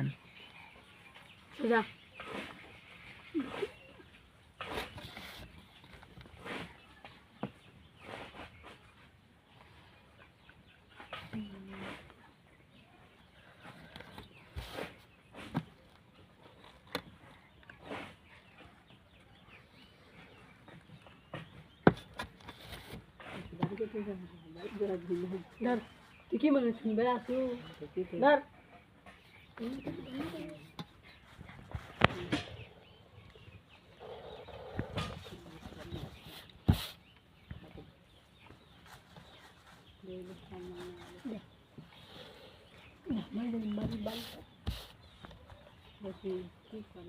Hmm. Sudah. Dar, iki mana sumber aku? Dar. Nah, mana yang baru balik? Jadi, kita akan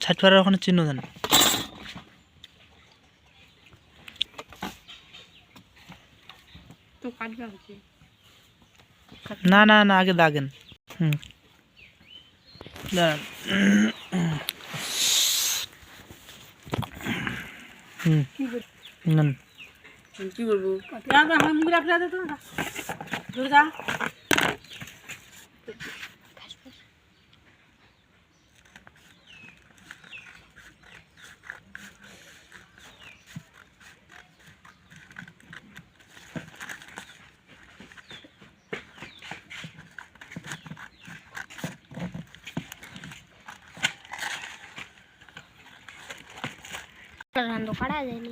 ছাট পাড়ার ওখানে চিহ্ন দেন। না না না আগে দাগেন। হুম। হুম। কি বল নেন। কি বলবো আমার মুখ রাখলে তো দূরে যা রান্না করা যায়নি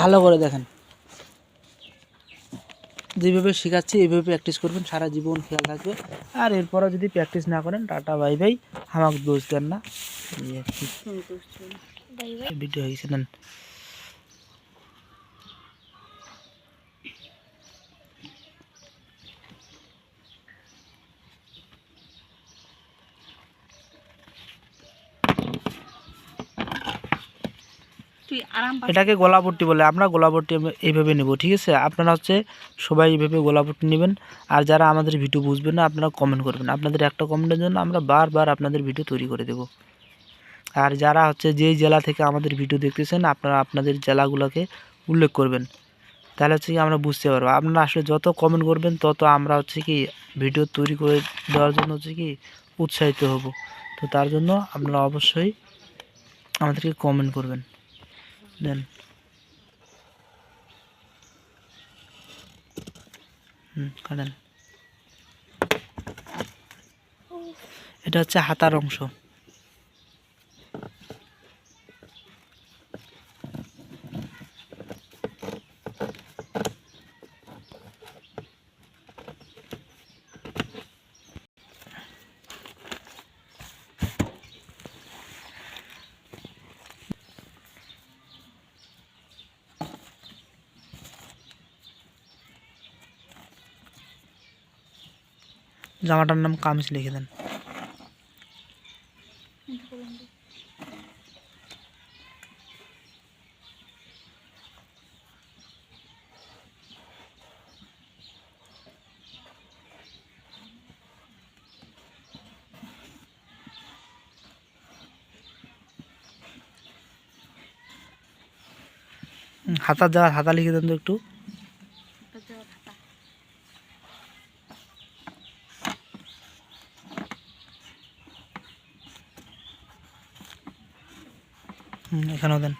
ভালো করে দেখেন। যেভাবে শেখাচ্ছি এইভাবে প্র্যাকটিস করবেন সারা জীবন খেয়াল থাকবে। আর এরপরও যদি প্র্যাকটিস না করেন টাটা বাই বাই। আমাকে দোষ দেন না। ভিডিও হয়ে এটাকে গোলাপট্টি বলে, আমরা গোলাপট্টি এইভাবে নেব, ঠিক আছে? আপনারা হচ্ছে সবাই এইভাবে গোলাপট্টি নেবেন। আর যারা আমাদের ভিডিও বুঝবেন না, আপনারা কমেন্ট করবেন। আপনাদের একটা কমেন্টের জন্য আমরা বারবার আপনাদের ভিডিও তৈরি করে দেব। আর যারা হচ্ছে যেই জেলা থেকে আমাদের ভিডিও দেখতেছেন, আপনারা আপনাদের জেলাগুলোকে উল্লেখ করবেন। তাহলে হচ্ছে কি আমরা বুঝতে পারব। আপনারা আসলে যত কমেন্ট করবেন, তত আমরা হচ্ছে কি ভিডিও তৈরি করে দেওয়ার জন্য হচ্ছে কি উৎসাহিত হব। তো তার জন্য আপনারা অবশ্যই আমাদেরকে কমেন্ট করবেন। দেন হুম কাটেন এটা হচ্ছে হাতার অংশ জামাটার নাম কামিজ লিখে দেন হুম, হাতার জায়গা হাতা লিখে দেন তো একটু হুম এখানেও দেন।